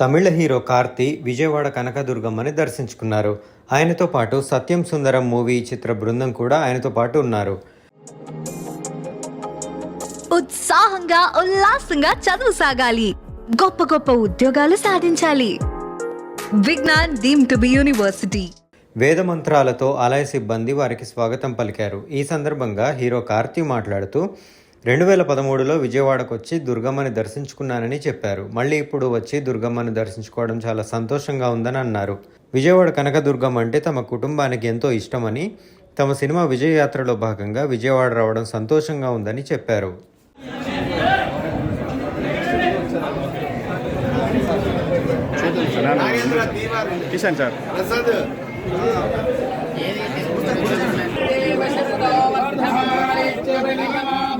తమిళ hero Karthi Vijayawada కనకదుర్గమ్మని దర్శించుకున్నారు. ఆయనతో పాటు సత్యం సుందరం మూవీ చిత్ర బృందం కూడా ఆయనతో పాటు ఉన్నారు. ఉత్సాహంగా ఉల్లాసంగా చదువు సాగాలి. గొప్ప గొప్ప ఉద్యోగాలు సాధించాలి. Vignan deem to be university. వేద మంత్రాలతో ఆలయ సిబ్బంది వారికి స్వాగతం పలికారు. ఈ సందర్భంగా హీరో కార్తీ మాట్లాడుతూ రెండు వేల పదమూడులో విజయవాడకు వచ్చి దుర్గమ్మని దర్శించుకున్నానని చెప్పారు. మళ్ళీ ఇప్పుడు వచ్చి దుర్గమ్మని దర్శించుకోవడం చాలా సంతోషంగా ఉందని అన్నారు విజయవాడ కనకదుర్గమ్మ అంటే తమ కుటుంబానికి ఎంతో ఇష్టమని తమ సినిమా విజయయాత్రలో భాగంగా విజయవాడ రావడం సంతోషంగా ఉందని చెప్పారు. కిషన్ సార్.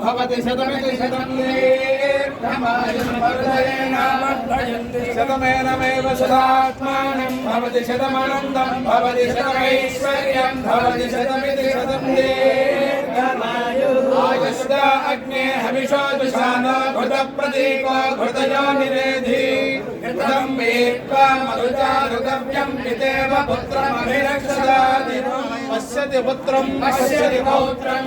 భవతి శతమితి శతం శతమేనమేవ శతాత్మానం భవతి శతమనందం భవతి శతమైశ్వర్యం భవతి శతమితి శతం ఆయుష్ట అగ్నే హవిషో దుషానో ఘృత ప్రదీపో ఘృతయో నిరేధి ఘృతం వేత్వా మధుచారుగవ్యం పితేవ పుత్రమభిరక్షదాది పశ్యతి పుత్రం పశ్యతి పౌత్రం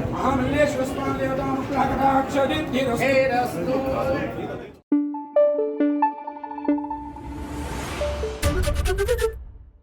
మహామల్లేశ్వరస్వామి దేవతానుగ్రహకటాక్షదిద్ధిరస్తు Thank you.